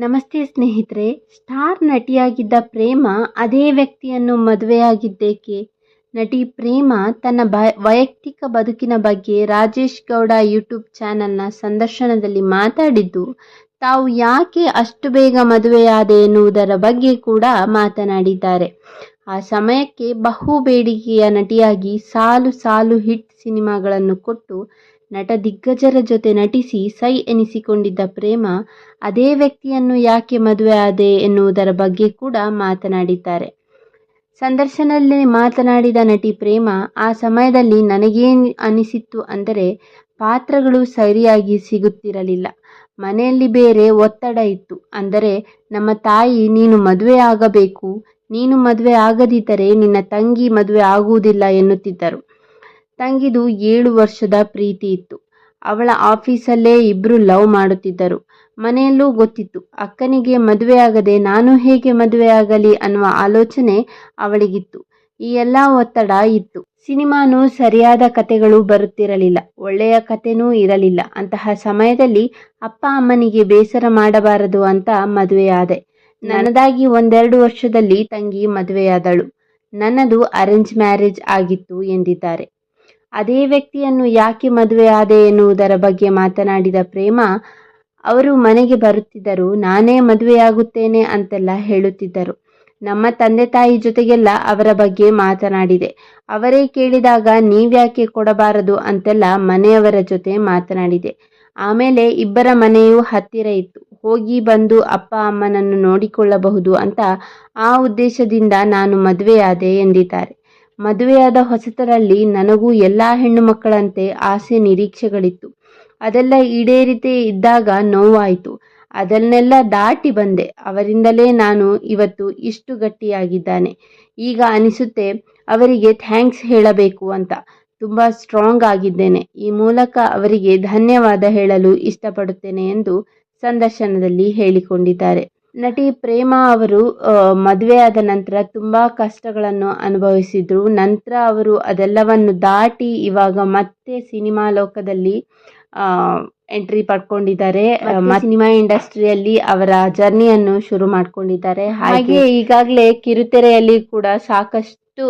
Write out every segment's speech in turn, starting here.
ನಮಸ್ತೆ ಸ್ನೇಹಿತರೆ, ಸ್ಟಾರ್ ನಟಿಯಾಗಿದ್ದ ಪ್ರೇಮ ಅದೇ ವ್ಯಕ್ತಿಯನ್ನು ಮದುವೆಯಾಗಿದ್ದೇಕೆ? ನಟಿ ಪ್ರೇಮ ತನ್ನ ಬ, ವೈಯಕ್ತಿಕ ಬದುಕಿನ ಬಗ್ಗೆ ರಾಜೇಶ್ ಗೌಡ ಯೂಟ್ಯೂಬ್ ಚಾನಲ್ನ ಸಂದರ್ಶನದಲ್ಲಿ ಮಾತಾಡಿದ್ದು, ತಾವು ಯಾಕೆ ಅಷ್ಟು ಬೇಗ ಮದುವೆಯಾದೆ ಎನ್ನುವುದರ ಬಗ್ಗೆ ಕೂಡ ಮಾತನಾಡಿದ್ದಾರೆ. ಆ ಸಮಯಕ್ಕೆ ಬಹು ಬೇಡಿಕೆಯ ನಟಿಯಾಗಿ ಸಾಲು ಸಾಲು ಹಿಟ್ ಸಿನಿಮಾಗಳನ್ನು ಕೊಟ್ಟು ನಟ ದಿಗ್ಗಜರ ಜೊತೆ ನಟಿಸಿ ಸೈ ಎನಿಸಿಕೊಂಡಿದ್ದ ಪ್ರೇಮ, ಅದೇ ವ್ಯಕ್ತಿಯನ್ನು ಯಾಕೆ ಮದುವೆ ಆದೆ ಎನ್ನುವುದರ ಬಗ್ಗೆ ಕೂಡ ಮಾತನಾಡಿದ್ದಾರೆ. ಸಂದರ್ಶನದಲ್ಲಿ ಮಾತನಾಡಿದ ನಟಿ ಪ್ರೇಮ, ಆ ಸಮಯದಲ್ಲಿ ನನಗೇನು ಅನಿಸಿತ್ತು ಅಂದರೆ ಪಾತ್ರಗಳು ಸರಿಯಾಗಿ ಸಿಗುತ್ತಿರಲಿಲ್ಲ. ಮನೆಯಲ್ಲಿ ಬೇರೆ ಒತ್ತಡ ಇತ್ತು ಅಂದರೆ ನಮ್ಮ ತಾಯಿ, ನೀನು ಮದುವೆ ಆಗಬೇಕು. ನೀನು ಮದುವೆ ಆಗದಿದ್ದರೆ ನಿನ್ನ ತಂಗಿ ಮದುವೆ ಆಗುವುದಿಲ್ಲ ಎನ್ನುತ್ತಿದ್ದರು. ತಂಗಿದು ಏಳು ವರ್ಷದ ಪ್ರೀತಿ ಇತ್ತು. ಅವಳ ಆಫೀಸಲ್ಲೇ ಇಬ್ಬರು ಲವ್ ಮಾಡುತ್ತಿದ್ದರು. ಮನೆಯಲ್ಲೂ ಗೊತ್ತಿತ್ತು, ಅಕ್ಕನಿಗೆ ಮದುವೆ ಆಗದೆ ನಾನು ಹೇಗೆ ಮದುವೆ ಆಗಲಿ ಅನ್ನುವ ಆಲೋಚನೆ ಅವಳಿಗಿತ್ತು. ಈ ಎಲ್ಲ ಒತ್ತಡ ಇತ್ತು. ಸಿನಿಮಾನು ಸರಿಯಾದ ಕತೆಗಳು ಬರುತ್ತಿರಲಿಲ್ಲ, ಒಳ್ಳೆಯ ಕತೆನೂ ಇರಲಿಲ್ಲ. ಅಂತಹ ಸಮಯದಲ್ಲಿ ಅಪ್ಪ ಅಮ್ಮನಿಗೆ ಬೇಸರ ಮಾಡಬಾರದು ಅಂತ ಮದುವೆಯಾದೆ. ನನ್ನದಾಗಿ ಒಂದೆರಡು ವರ್ಷದಲ್ಲಿ ತಂಗಿ ಮದುವೆಯಾದಳು. ನನ್ನದು ಅರೇಂಜ್ ಮ್ಯಾರೇಜ್ ಆಗಿತ್ತು ಎಂದಿದ್ದಾರೆ. ಅದೇ ವ್ಯಕ್ತಿಯನ್ನು ಯಾಕೆ ಮದುವೆ ಆದೆ ಎನ್ನುವುದರ ಬಗ್ಗೆ ಮಾತನಾಡಿದ ಪ್ರೇಮ, ಅವರು ಮನೆಗೆ ಬರುತ್ತಿದ್ದರು, ನಾನೇ ಮದುವೆಯಾಗುತ್ತೇನೆ ಅಂತೆಲ್ಲ ಹೇಳುತ್ತಿದ್ದರು. ನಮ್ಮ ತಂದೆ ತಾಯಿ ಜೊತೆಗೆಲ್ಲ ಅವರ ಬಗ್ಗೆ ಮಾತನಾಡಿದೆ. ಅವರೇ ಕೇಳಿದಾಗ ನೀವ್ಯಾಕೆ ಕೊಡಬಾರದು ಅಂತೆಲ್ಲ ಮನೆಯವರ ಜೊತೆ ಮಾತನಾಡಿದೆ. ಆಮೇಲೆ ಇಬ್ಬರ ಮನೆಯೂ ಹತ್ತಿರ ಇತ್ತು. ಹೋಗಿ ಬಂದು ಅಪ್ಪ ಅಮ್ಮನನ್ನು ನೋಡಿಕೊಳ್ಳಬಹುದು ಅಂತ ಆ ಉದ್ದೇಶದಿಂದ ನಾನು ಮದುವೆಯಾದೆ ಎಂದಿದ್ದಾರೆ. ಮದುವೆಯಾದ ಹೊಸತರಲ್ಲಿ ನನಗೂ ಎಲ್ಲ ಹೆಣ್ಣು ಮಕ್ಕಳಂತೆ ಆಸೆ ನಿರೀಕ್ಷೆಗಳಿತ್ತು. ಅದೆಲ್ಲ ಈಡೇರಿತೆ ಇದ್ದಾಗ ನೋವಾಯಿತು. ಅದನ್ನೆಲ್ಲ ದಾಟಿ ಬಂದೆ. ಅವರಿಂದಲೇ ನಾನು ಇವತ್ತು ಇಷ್ಟು ಗಟ್ಟಿಯಾಗಿದ್ದಾನೆ. ಈಗ ಅನಿಸುತ್ತೆ, ಅವರಿಗೆ ಥ್ಯಾಂಕ್ಸ್ ಹೇಳಬೇಕು ಅಂತ. ತುಂಬ ಸ್ಟ್ರಾಂಗ್ ಆಗಿದ್ದೇನೆ. ಈ ಮೂಲಕ ಅವರಿಗೆ ಧನ್ಯವಾದ ಹೇಳಲು ಇಷ್ಟಪಡುತ್ತೇನೆ ಎಂದು ಸಂದರ್ಶನದಲ್ಲಿ ಹೇಳಿಕೊಂಡಿದ್ದಾರೆ. ನಟಿ ಪ್ರೇಮಾ ಅವರು ಮದುವೆಯಾದ ನಂತರ ತುಂಬ ಕಷ್ಟಗಳನ್ನು ಅನುಭವಿಸಿದ್ರು. ನಂತರ ಅವರು ಅದೆಲ್ಲವನ್ನು ದಾಟಿ ಇವಾಗ ಮತ್ತೆ ಸಿನಿಮಾ ಲೋಕದಲ್ಲಿ ಎಂಟ್ರಿ ಪಡ್ಕೊಂಡಿದ್ದಾರೆ. ಸಿನಿಮಾ ಇಂಡಸ್ಟ್ರಿಯಲ್ಲಿ ಅವರ ಜರ್ನಿಯನ್ನು ಶುರು ಮಾಡ್ಕೊಂಡಿದ್ದಾರೆ. ಹಾಗೆ ಈಗಾಗಲೇ ಕಿರುತೆರೆಯಲ್ಲಿ ಕೂಡ ಸಾಕಷ್ಟು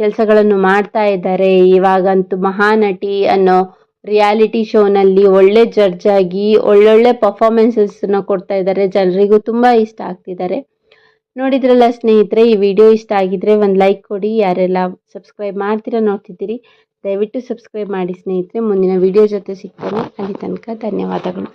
ಕೆಲಸಗಳನ್ನು ಮಾಡ್ತಾ ಇದ್ದಾರೆ. ಇವಾಗಂತೂ ಮಹಾನಟಿ ಅನ್ನೋ ರಿಯಾಲಿಟಿ ಶೋನಲ್ಲಿ ಒಳ್ಳೆ ಜಡ್ಜ್ ಆಗಿ ಒಳ್ಳೊಳ್ಳೆ ಪರ್ಫಾರ್ಮೆನ್ಸಸ್ನ ಕೊಡ್ತಾ ಇದ್ದಾರೆ. ಜನರಿಗೂ ತುಂಬ ಇಷ್ಟ ಆಗ್ತಿದ್ದಾರೆ. ನೋಡಿದ್ರಲ್ಲ ಸ್ನೇಹಿತರೆ, ಈ ವಿಡಿಯೋ ಇಷ್ಟ ಆಗಿದ್ರೆ ಒಂದು ಲೈಕ್ ಕೊಡಿ. ಯಾರೆಲ್ಲ ಸಬ್ಸ್ಕ್ರೈಬ್ ಮಾಡ್ತೀರಾ ನೋಡ್ತಿದ್ದೀರಿ. ದಯವಿಟ್ಟು ಸಬ್ಸ್ಕ್ರೈಬ್ ಮಾಡಿ ಸ್ನೇಹಿತರೆ. ಮುಂದಿನ ವಿಡಿಯೋ ಜೊತೆ ಸಿಗ್ತೇನೆ. ಅಲ್ಲಿ ತನಕ ಧನ್ಯವಾದಗಳು.